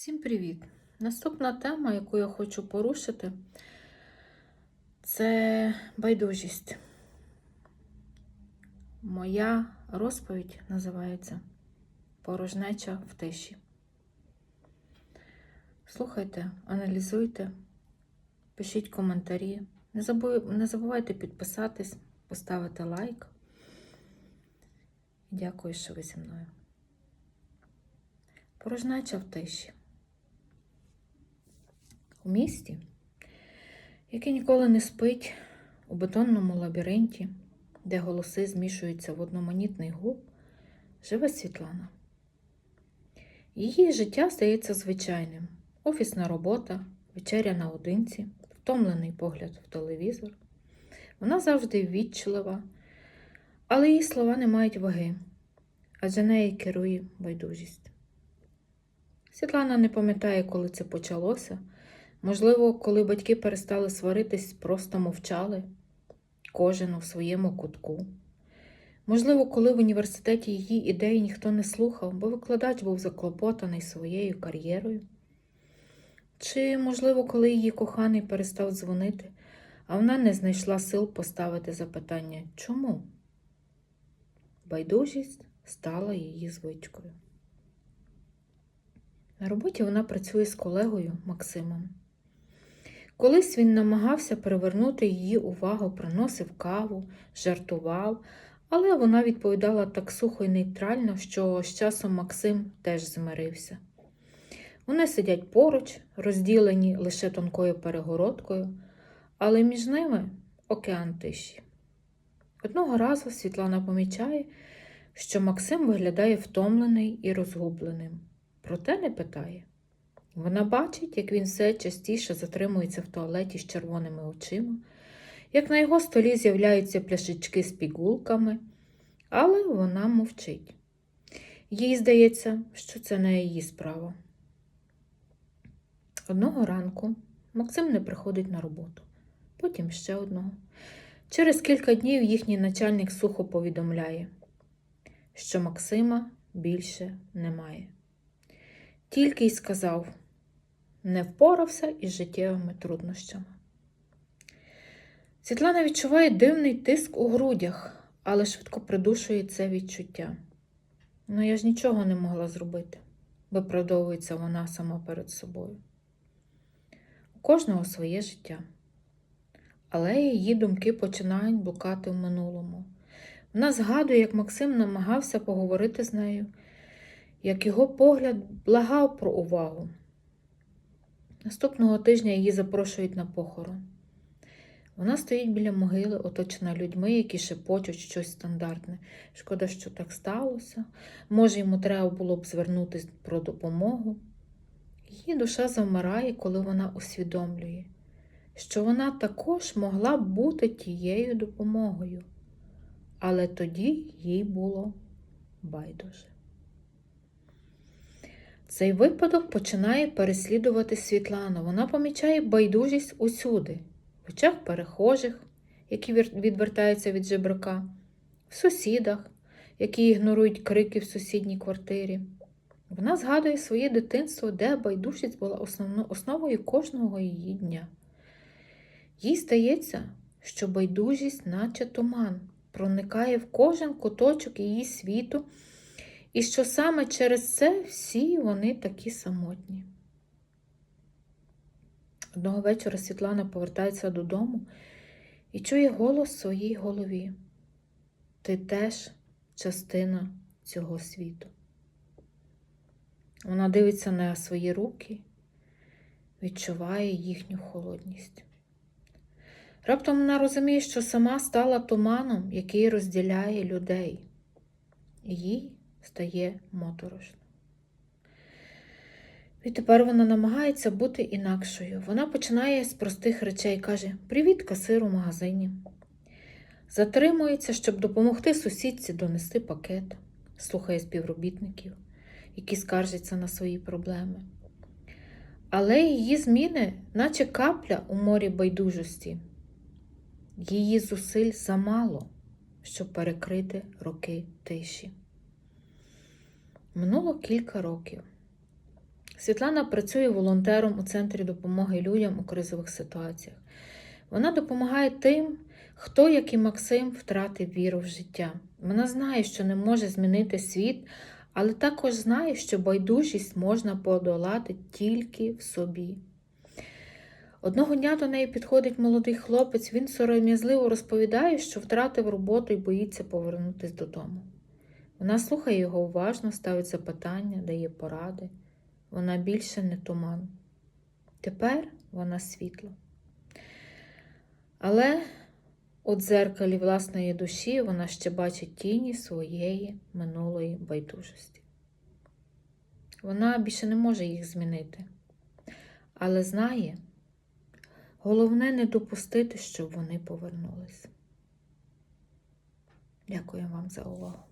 Всім привіт! Наступна тема, яку я хочу порушити, це байдужість. Моя розповідь називається Порожнеча в тиші. Слухайте, аналізуйте, пишіть коментарі. Не, забувайте підписатись, поставити лайк. Дякую, що ви зі мною. Порожнеча в тиші. У місті, яке ніколи не спить у бетонному лабіринті, де голоси змішуються в одноманітний гул, живе Світлана. Її життя здається звичайним: офісна робота, вечеря наодинці, втомлений погляд в телевізор. Вона завжди відчлива, але її слова не мають ваги, адже нею керує байдужість. Світлана не пам'ятає, коли це почалося. Можливо, коли батьки перестали сваритись, просто мовчали, кожен у своєму кутку. Можливо, коли в університеті її ідеї ніхто не слухав, бо викладач був заклопотаний своєю кар'єрою. Чи, можливо, коли її коханий перестав дзвонити, а вона не знайшла сил поставити запитання чому? Байдужість стала її звичкою. На роботі вона працює з колегою Максимом. Колись він намагався привернути її увагу, приносив каву, жартував, але вона відповідала так сухо і нейтрально, що з часом Максим теж змирився. Вони сидять поруч, розділені лише тонкою перегородкою, але між ними океан тиші. Одного разу Світлана помічає, що Максим виглядає втомлений і розгубленим, проте не питає. Вона бачить, як він все частіше затримується в туалеті з червоними очима, як на його столі з'являються пляшечки з пігулками, але вона мовчить. Їй здається, що це не її справа. Одного ранку Максим не приходить на роботу, потім ще одного. Через кілька днів їхній начальник сухо повідомляє, що Максима більше немає. Тільки й сказав, не впорався із життєвими труднощами. Світлана відчуває дивний тиск у грудях, але швидко придушує це відчуття. Ну, я ж нічого не могла зробити, виправдовується вона сама перед собою. У кожного своє життя. Але її думки починають блукати в минулому. Вона згадує, як Максим намагався поговорити з нею, як його погляд благав про увагу. Наступного тижня її запрошують на похорон. Вона стоїть біля могили, оточена людьми, які шепочуть щось стандартне. Шкода, що так сталося. Може, йому треба було б звернутися про допомогу. Її душа завмирає, коли вона усвідомлює, що вона також могла б бути тією допомогою, але тоді їй було байдуже. Цей випадок починає переслідувати Світлану. Вона помічає байдужість усюди, в очах перехожих, які відвертаються від жебрака, в сусідах, які ігнорують крики в сусідній квартирі. Вона згадує своє дитинство, де байдужість була основно, основою кожного її дня. Їй здається, що байдужість, наче туман, проникає в кожен куточок її світу, і що саме через це всі вони такі самотні. Одного вечора Світлана повертається додому і чує голос в своїй голові. Ти теж частина цього світу. Вона дивиться на свої руки, відчуває їхню холодність. Раптом вона розуміє, що сама стала туманом, який розділяє людей. Їй стає моторошно. Відтепер вона намагається бути інакшою. Вона починає з простих речей, каже: Привіт, касир у магазині. Затримується, щоб допомогти сусідці донести пакет, слухає співробітників, які скаржаться на свої проблеми. Але її зміни, наче капля у морі байдужості. Її зусиль замало, щоб перекрити роки тиші. Минуло кілька років. Світлана працює волонтером у центрі допомоги людям у кризових ситуаціях. Вона допомагає тим, хто, як і Максим, втратив віру в життя. Вона знає, що не може змінити світ, але також знає, що байдужість можна подолати тільки в собі. Одного дня до неї підходить молодий хлопець, він сором'язливо розповідає, що втратив роботу і боїться повернутися додому. Вона слухає його уважно, ставить запитання, дає поради. Вона більше не туман. Тепер вона світло. Але у дзеркалі власної душі вона ще бачить тіні своєї минулої байдужості. Вона більше не може їх змінити, але знає, головне не допустити, щоб вони повернулись. Дякую вам за увагу.